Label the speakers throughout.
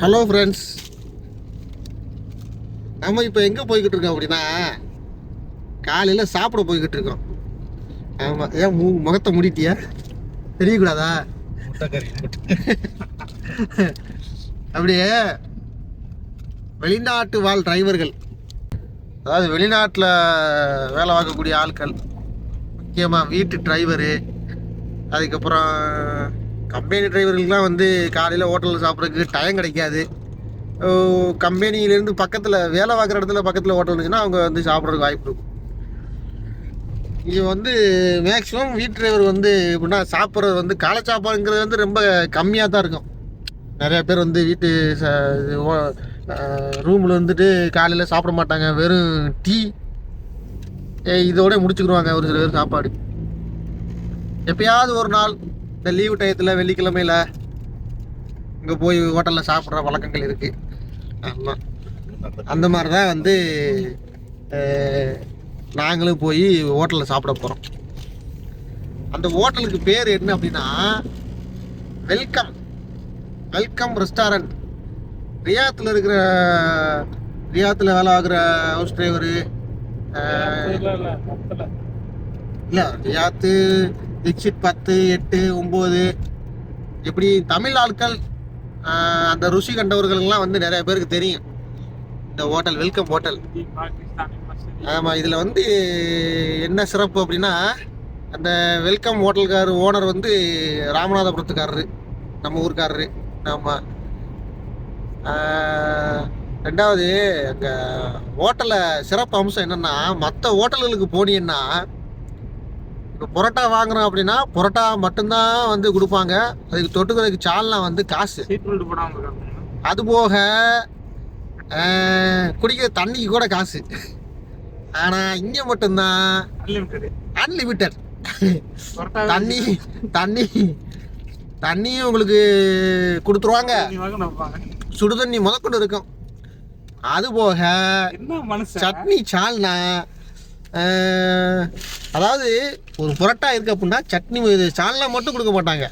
Speaker 1: Hello friends நம்ம இப்போ எங்கே போய்கிட்டு இருக்கோம் அப்படின்னா காலையில் சாப்பிட போய்கிட்டு இருக்கோம். ஆமாம் ஏன் மு முகத்தை முடிட்டியா? தெரியக்கூடாதா? அப்படியே வெளிநாட்டு வாழ் டிரைவர்கள் அதாவது வெளிநாட்டில் வேலை பார்க்கக்கூடிய ஆட்கள் முக்கியமாக வீட்டு டிரைவரு அதுக்கப்புறம் கம்பெனி டிரைவர்களுக்குலாம் வந்து காலையில் ஹோட்டலில் சாப்பிட்றதுக்கு டைம் கிடைக்காது. கம்பெனியிலேருந்து பக்கத்தில் வேலை பார்க்குற இடத்துல பக்கத்தில் ஹோட்டல் இருந்துச்சுன்னா அவங்க வந்து சாப்பிட்றதுக்கு வாய்ப்பு இருக்கும். இங்கே வந்து மேக்ஸிமம் வீட்டு டிரைவர் வந்து எப்படின்னா சாப்பிட்றது வந்து காலை சாப்பாடுங்கிறது வந்து ரொம்ப கம்மியாக தான் இருக்கும். நிறையா பேர் வந்து வீட்டு ரூமில் வந்துட்டு காலையில் சாப்பிட மாட்டாங்க. வெறும் டீ இதோட முடிச்சுக்கிடுவாங்க ஒரு சில பேர் சாப்பாடு. எப்பயாவது ஒரு நாள் இந்த லீவு டயத்தில் வெள்ளிக்கிழமையில் இங்கே போய் ஹோட்டலில் சாப்பிட்ற வழக்கங்கள் இருக்குது ஆமாம் அந்த மாதிரி தான் வந்து நாங்களும் போய் ஹோட்டலில் சாப்பிட போகிறோம் அந்த ஹோட்டலுக்கு பேர் என்ன அப்படின்னா வெல்கம். வெல்கம் ரெஸ்டாரண்ட் ரியாத்தில் இருக்கிற ரியாத்தில் வேலை ஆகுற ஹவுஸ் டிரைவரு இல்லை ரியாத்து எக்ஸிட் பத்து எட்டு ஒம்பது. இப்படி தமிழ் ஆட்கள் அந்த ருசி கண்டவர்கள்லாம் வந்து நிறைய பேருக்கு தெரியும். இந்த ஹோட்டல் வெல்கம் ஹோட்டல். ஆமாம் இதில் வந்து என்ன சிறப்பு அப்படின்னா அந்த வெல்கம் ஹோட்டல்கார் ஓனர் வந்து ராமநாதபுரத்துக்காரரு. நம்ம ஊருக்காரரு. ஆமாம் ரெண்டாவது அங்கே ஹோட்டலில் சிறப்பு அம்சம் என்னென்னா மற்ற ஹோட்டல்களுக்கு போனீங்கன்னா புரோட்டா வாங்குறோம் அப்படின்னா புரோட்டா மட்டும்தான் வந்து கொடுப்பாங்க. அதுக்கு தொட்டுக்கிறதுக்கு சால்னா வந்து காசு. அது போக குடிக்கிற தண்ணிக்கு கூட காசு. ஆனால் இங்கே மட்டும்தான். அன்லிமிட்டட் தண்ணி தண்ணி தண்ணியும் உங்களுக்கு கொடுத்துருவாங்க. சுடு தண்ணி முதற்கொண்டு இருக்கும். அது போக சட்னி சால்னா அதாவது ஒரு புரோட்டா இருக்கு அப்படின்னா சட்னி சால்னா மட்டும் கொடுக்க மாட்டாங்க.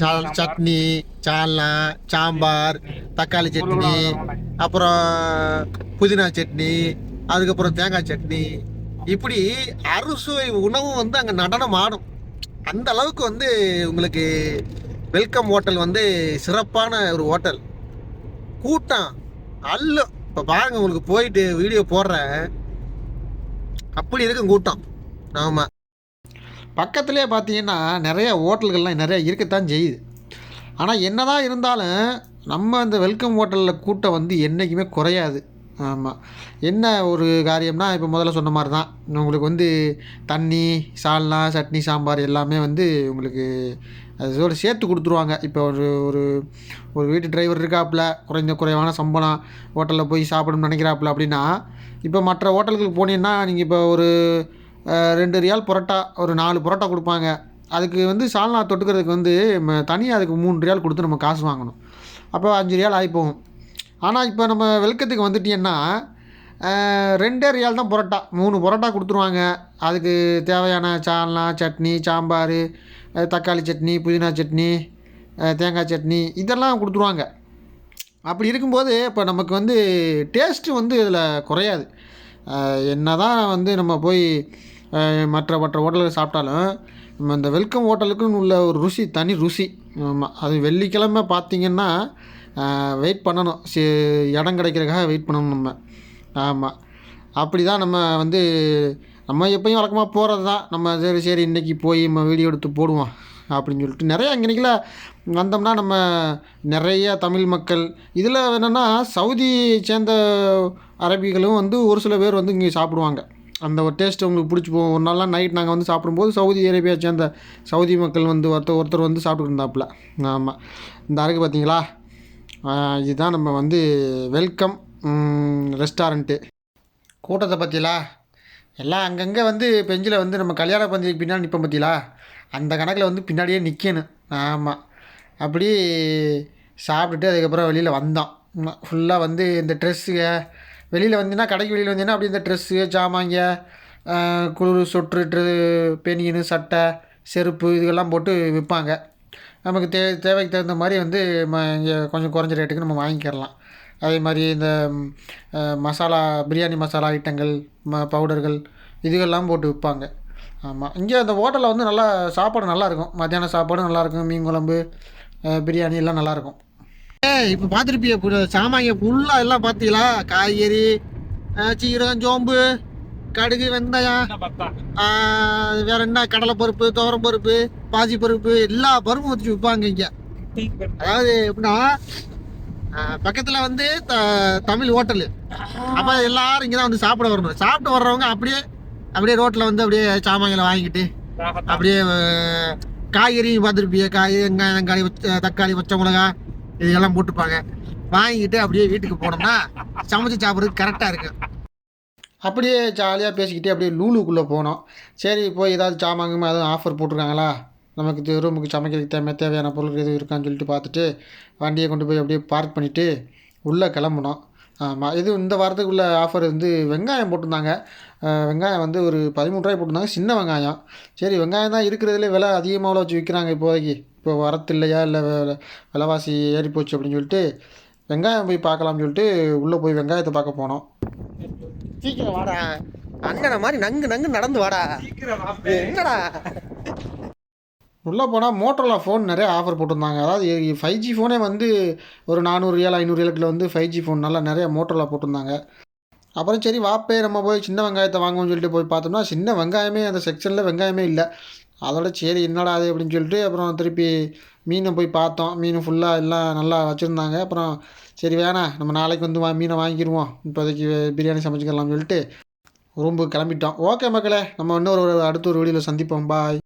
Speaker 1: சால் சட்னி சால்னா சாம்பார் தக்காளி சட்னி அப்புறம் புதினா சட்னி அதுக்கப்புறம் தேங்காய் சட்னி. இப்படி அறுசுவை உணவு வந்து அங்கே நடனம் ஆடும். அந்த அளவுக்கு வந்து உங்களுக்கு வெல்கம் ஹோட்டல் வந்து சிறப்பான ஒரு ஹோட்டல். கூட்டம் அல்ல இப்போ பாருங்க உங்களுக்கு போயிட்டு வீடியோ போடுறேன். அப்படி இருக்கும் கூட்டம். ஆமாம் பக்கத்துலேயே பார்த்தீங்கன்னா நிறைய ஹோட்டல்கள்லாம் நிறைய இருக்கத்தான் செய்யுது. ஆனால் என்ன தான் இருந்தாலும் நம்ம அந்த வெல்கம் ஹோட்டலில் கூட்டம் வந்து என்றைக்குமே குறையாது. ஆமாம் என்ன ஒரு காரியம்னா இப்போ முதல்ல சொன்ன மாதிரி தான் உங்களுக்கு வந்து தண்ணி சால்னா சட்னி சாம்பார் எல்லாமே வந்து உங்களுக்கு அதோட சேர்த்து கொடுத்துருவாங்க. இப்போ ஒரு ஒரு ஒரு வீட்டு டிரைவர் இருக்காப்புல குறைந்த குறைவான சம்பளம் ஹோட்டலில் போய் சாப்பிடணும்னு நினைக்கிறாப்புல அப்படின்னா இப்போ மற்ற ஹோட்டல்களுக்கு போனீங்கன்னா நீங்கள் இப்போ ஒரு ரெண்டு ரியால் பரோட்டா ஒரு நாலு பரோட்டா கொடுப்பாங்க. அதுக்கு வந்து சால்னா தொட்டுக்கிறதுக்கு வந்து தனியாக அதுக்கு மூணு ரியால் கொடுத்து நம்ம காசு வாங்கணும். அப்போ அஞ்சு ரியால் ஆகி போகும். ஆனால் இப்போ நம்ம வெல்கத்துக்கு வந்துட்டீங்கன்னா ரெண்டே ரியால் தான் பரோட்டா. மூணு பரோட்டா கொடுத்துருவாங்க. அதுக்கு தேவையான சால்னா சட்னி சாம்பார் தக்காளி சட்னி புதினா சட்னி தேங்காய் சட்னி இதெல்லாம் கொடுத்துருவாங்க. அப்படி இருக்கும்போது இப்போ நமக்கு வந்து டேஸ்ட்டு வந்து இதில் குறையாது. என்ன தான் வந்து நம்ம போய் மற்ற மற்ற ஹோட்டலில் சாப்பிட்டாலும் நம்ம இந்த வெல்கம் ஹோட்டலுக்குன்னு உள்ள ஒரு ருசி தனி ருசி. ஆமாம் அது வெள்ளிக்கிழமை பார்த்தீங்கன்னா வெயிட் பண்ணணும். சி இடம் கிடைக்கிறதுக்காக வெயிட் பண்ணணும் நம்ம. ஆமாம் அப்படி தான் நம்ம வந்து நம்ம எப்பயும் வழக்கமாக போகிறது தான் நம்ம சரி சரி இன்றைக்கி போய் நம்ம வீடியோ எடுத்து போடுவோம் அப்படின்னு சொல்லிட்டு நிறைய இன்றைக்கில வந்தோம்னா நம்ம நிறைய தமிழ் மக்கள். இதில் என்னென்னா சவுதி சேர்ந்த அரபிகளும் வந்து ஒரு சில பேர் வந்து இங்கே சாப்பிடுவாங்க. அந்த ஒரு டேஸ்ட் உங்களுக்கு பிடிச்சி போகும். ஒரு நாள்லாம் நைட் நாங்கள் வந்து சாப்பிடும்போது சவுதி அரேபியா சேர்ந்த சவுதி மக்கள் வந்து ஒருத்தர் ஒருத்தர் வந்து சாப்பிட்டு இருந்தாப்புல. ஆமாம் இந்த அருக்கு பார்த்தீங்களா இதுதான் நம்ம வந்து வெல்கம் ரெஸ்டாரண்ட்டு கூட்டத்தை பற்றியலா எல்லாம் அங்கங்கே வந்து பெஞ்சில் வந்து நம்ம கல்யாண பந்திக்கு பின்னால் நிற்போம் பார்த்தீங்களா? அந்த கணக்கில் வந்து பின்னாடியே நிற்கணும் ஆமாம் அப்படி சாப்பிட்டுட்டு அதுக்கப்புறம் வெளியில் வந்தோம் ஃபுல்லாக வந்து இந்த ட்ரெஸ்ஸுங்க வெளியில் வந்தீங்கன்னா கடைக்கு வெளியில் வந்தீங்கன்னா அப்படி இந்த ட்ரெஸ்ஸு ஜாமாங்க குளிர் சொட்ரு பெனியனு சட்டை செருப்பு இதுக்கெல்லாம் போட்டு விற்பாங்க. நமக்கு தே தேவைக்கு தகுந்த மாதிரி வந்து ம இங்கே கொஞ்சம் குறைஞ்ச ரேட்டுக்கு நம்ம வாங்கிக்கிறலாம். அதே மாதிரி இந்த மசாலா பிரியாணி மசாலா ஐட்டங்கள் ம பவுடர்கள் இதுகெல்லாம் போட்டு விற்பாங்க. ஆமாம் இங்கே அந்த ஹோட்டலில் வந்து நல்லா சாப்பாடு நல்லாயிருக்கும். மத்தியான சாப்பாடும் நல்லாயிருக்கும். மீன் குழம்பு பிரியாணி எல்லாம் நல்லாயிருக்கும்.
Speaker 2: இப்போ பார்த்துருப்பிய சாமாங்க ஃபுல்லாக எல்லாம் பார்த்தீங்களா? காய்கறி சீரகம் சோம்பு கடுகு வெந்தயம் வேற என்ன கடலை பருப்பு துவரம் பருப்பு பாசி பருப்பு எல்லா பருப்பும் வச்சு விற்பாங்க இங்கே. அதாவது எப்படின்னா பக்கத்துல வந்து த- தமிழ் ஹோட்டலு. அப்ப எல்லாரும் இங்க தான் வந்து சாப்பிட வரணும். சாப்பிட்டு வர்றவங்க அப்படியே அப்படியே ரோட்ல வந்து அப்படியே சாமான்களை வாங்கிட்டு அப்படியே காய்கறி பார்த்துருப்பிய காய் வெங்காயம் தக்காளி தக்காளி பச்சை மிளகா இதெல்லாம் போட்டுப்பாங்க. வாங்கிட்டு அப்படியே வீட்டுக்கு போனோம்னா சமைச்சு சாப்பிட்றதுக்கு கரெக்டாக இருக்கு.
Speaker 1: அப்படியே ஜாலியாக பேசிக்கிட்டே அப்படியே லூலுக்குள்ளே போனோம். சரி போய் ஏதாவது சாமாங்குமா எதுவும் ஆஃபர் போட்டிருக்காங்களா? நமக்கு இது ரூமுக்கு சமைக்கிறதுக்கு தேவை தேவையான பொருள் எதுவும் இருக்கான்னு சொல்லிட்டு பார்த்துட்டு வண்டியை கொண்டு போய் அப்படியே பார்க் பண்ணிவிட்டு உள்ளே கிளம்புனோம். ஆமாம் இது இந்த வாரத்துக்குள்ள ஆஃபர் வந்து வெங்காயம் போட்டிருந்தாங்க. வெங்காயம் வந்து ஒரு பதிமூணு ரூபாய் போட்டிருந்தாங்க. சின்ன வெங்காயம். சரி வெங்காயம் தான் இருக்கிறதுலே விலை அதிகமாக வச்சு விற்கிறாங்க இப்போதைக்கு? இப்போ வரத்து இல்லையா இல்லை விலைவாசி ஏறி போச்சு அப்படின்னு சொல்லிட்டு வெங்காயம் போய் பார்க்கலாம்னு சொல்லிட்டு உள்ளே போய் வெங்காயத்தை பார்க்க போனோம்.
Speaker 2: சீக்கிரம் வாடா. அண்ணனை மாதிரி நங்கு நங்கு நடந்து வாடா. என்னடா?
Speaker 1: உள்ளே போனால் மோட்டரில் ஃபோன் நிறைய ஆஃபர் போட்டிருந்தாங்க. அதாவது ஃபைவ் ஜி ஃபோனே வந்து ஒரு நானூறு ஏழு ஐநூறு ஏழுக்கில் வந்து ஃபைவ் ஜி ஃபோன் நல்லா நிறைய மோட்டரில் போட்டிருந்தாங்க. அப்புறம் சரி வாப்பே நம்ம போய் சின்ன வெங்காயத்தை வாங்குவோம்னு சொல்லிட்டு போய் பார்த்தோம்னா சின்ன வெங்காயமே அந்த செக்ஷனில் வெங்காயமே இல்லை. அதோட சரி என்னடா அது அப்படின்னு சொல்லிட்டு அப்புறம் திருப்பி மீனை போய் பார்த்தோம். மீன் ஃபுல்லாக எல்லாம் நல்லா வச்சுருந்தாங்க. அப்புறம் சரி வேணாம் நம்ம நாளைக்கு வந்து வா மீனை வாங்கிடுவோம் இப்போதைக்கு பிரியாணி சமைச்சிக்கலாம்னு சொல்லிட்டு ரூம்புக்கு கிளம்பிட்டோம். ஓகே மக்களே நம்ம இன்னொரு அடுத்த ஒரு வீடியோவில் சந்திப்போம். பாய்